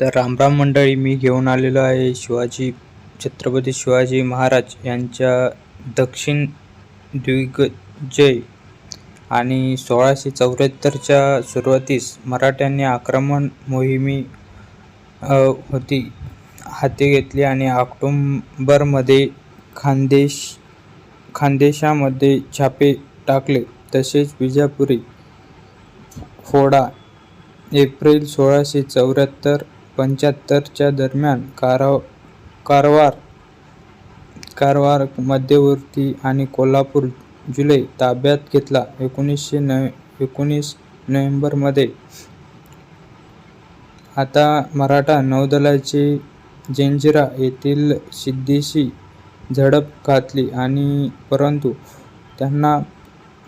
तर रामराम मंडळी मी घेऊन आलेलो आहे शिवाजी छत्रपती शिवाजी महाराज यांच्या दक्षिण दिग्विजय आणि सोळाशे चौऱ्याहत्तरच्या सुरुवातीस मराठ्यांनी आक्रमण मोहिमी होती. हाती घेतली आणि ऑक्टोंबरमध्ये खानदेश खानदेशामध्ये छापे टाकले. तसेच विजापुरी फोडा एप्रिल सोळाशे चौऱ्याहत्तर पंच्याहत्तरच्या दरम्यान कारव कारवार कारवार मध्यवर्ती आणि कोल्हापूर जुलै ताब्यात घेतला. एकोणीसशे नवे एकोणीस नोव्हेंबरमध्ये आता मराठा नौदलाचे जंजिरा येथील सिद्धीशी झडप घातली आणि परंतु त्यांना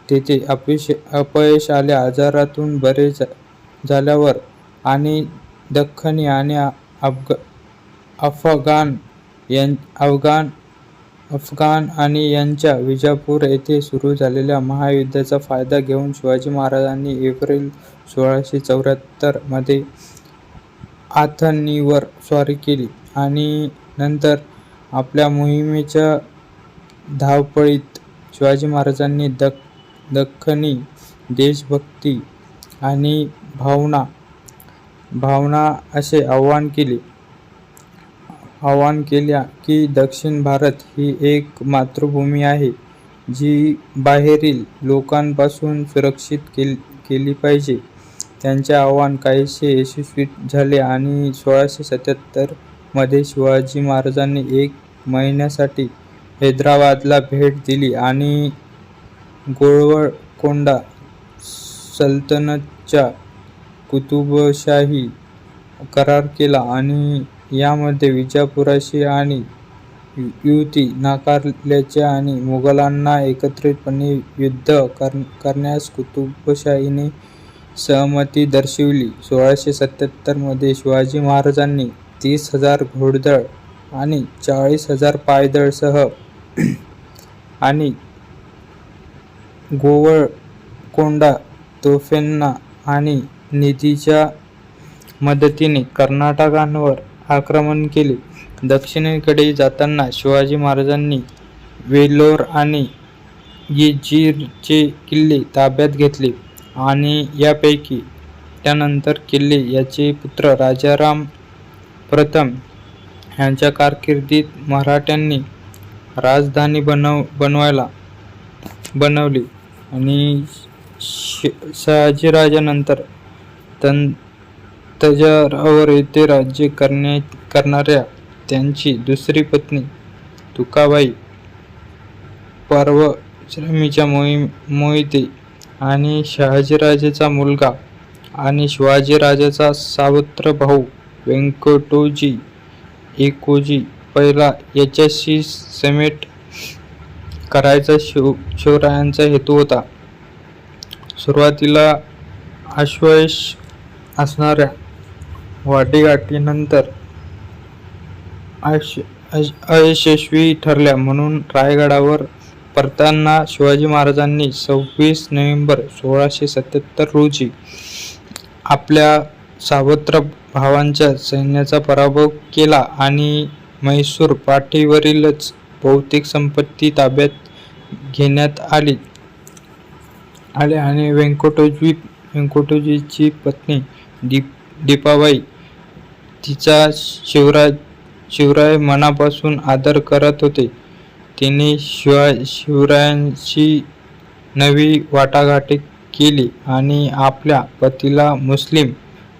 तेथे अपयश अपयश आले. आजारातून बरे झा झाल्यावर आणि दख्खनी आणि अफग अफगाण यां अफगाण अफगाण आणि यांच्या विजापूर येथे सुरू झालेल्या महायुद्धाचा फायदा घेऊन शिवाजी महाराजांनी एप्रिल सोळाशे चौऱ्याहत्तरमध्ये आथणीवर स्वारी केली आणि नंतर आपल्या मोहिमेच्या धावपळीत शिवाजी महाराजांनी दख दख्खनी देशभक्ती आणि भावना भावना असे आवाहन केले. आवाहन केल्या की दक्षिण भारत ही एक मातृभूमी आहे जी बाहेरील लोकांपासून सुरक्षित केल केली पाहिजे. त्यांचे आव्हान काहीसे यशस्वी झाले आणि सोळाशे सत्याहत्तरमध्ये शिवाजी महाराजांनी एक महिन्यासाठी हैदराबादला भेट दिली आणि गोळवळकोंडा सल्तनतच्या कुतुबशाही करार केला आणि यामध्ये विजापुराशी आणि युती नाकारल्याचे आणि मुघलांना एकत्रितपणे युद्ध कर करण्यास कुतुबशाहीने सहमती दर्शविली. सोळाशे सत्याहत्तरमध्ये शिवाजी महाराजांनी तीस हजार घोडदळ आणि चाळीस हजार पायदळसह आणि गोवळकोंडा तोफेंना आणि निधीच्या मदतीने कर्नाटकांवर आक्रमण केले. दक्षिणेकडे जाताना शिवाजी महाराजांनी वेल्लोर आणि गेजीरचे किल्ले ताब्यात घेतले आणि यापैकी त्यानंतर किल्ले याचे पुत्र राजाराम प्रथम यांच्या कारकिर्दीत मराठ्यांनी राजधानी बनव बनवायला बनवली आणि शहाजीराजानंतर तं तंजावर येथे राज्य करण्या करणाऱ्या त्यांची दुसरी पत्नी तुकाबाई पार्वश्रमीच्या मोहिम मोहिते आणि शहाजीराजेचा मुलगा आणि शिवाजीराजाचा सावत्र भाऊ व्यंकटोजी एकोजी पहिला याच्याशी समेट करायचा शिव शिवरायांचा हेतू होता. सुरुवातीला आश्वयश असणाऱ्या वाटेगाठीनंतर अश अश अयशस्वी ठरल्या म्हणून रायगडावर परताना शिवाजी महाराजांनी सव्वीस नोव्हेंबर सोळाशे सत्याहत्तर रोजी आपल्या सावत्र भावांच्या सैन्याचा पराभव केला आणि म्हैसूर पाठीवरीलच भौतिक संपत्ती ताब्यात घेण्यात आली. आले आणि व्यंकटोजी व्यंकटोजीची पत्नी दीप दीपाबाई तिचा शिवराज शिवराय मनापासून आदर करत होते. तिने शिवा शिवरायांशी नवी वाटाघाटी केली आणि आपल्या पतीला मुस्लिम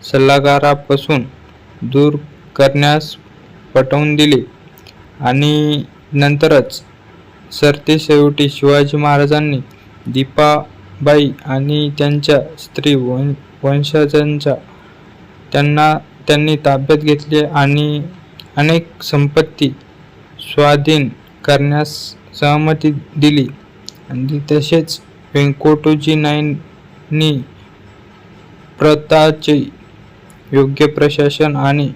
सल्लागारापासून दूर करण्यास पटवून दिले. आणि नंतरच सरतेशेवटी शिवाजी महाराजांनी दीपा बाई आणि त्यांच्या स्त्री वं वंशजांचा त्यांना त्यांनी ताब्यात घेतले आणि अनेक संपत्ती स्वाधीन करण्यास सहमती दिली. आणि तसेच व्यंकोटोजी नाईंनी प्रताचे योग्य प्रशासन आणि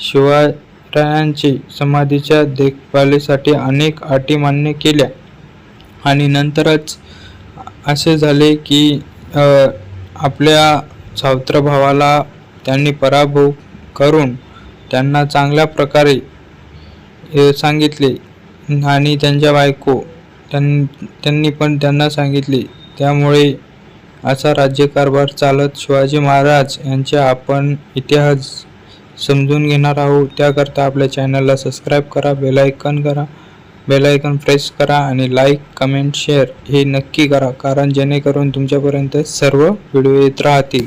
शिवरायांचे समाधीच्या देखभालीसाठी अनेक अटी मान्य केल्या. आणि नंतरच असे झाले की आपल्या सावत्र भावाला त्यांनी पराभव करून त्यांना चांगल्या प्रकारे हे सांगितले आणि त्यांच्या बायको त्यां त्यांनी पण त्यांना सांगितले. त्यामुळे असा राज्यकारभार चालत शिवाजी महाराज यांचा आपण इतिहास समजून घेणार आहोत. त्याकरता आपल्या चॅनलला सबस्क्राईब करा बेलायकन करा. बेलायकन प्रेस करा आणि लाईक कमेंट शेअर हे नक्की करा कारण जेणेकरून तुमच्यापर्यंत सर्व व्हिडिओ येत राहतील.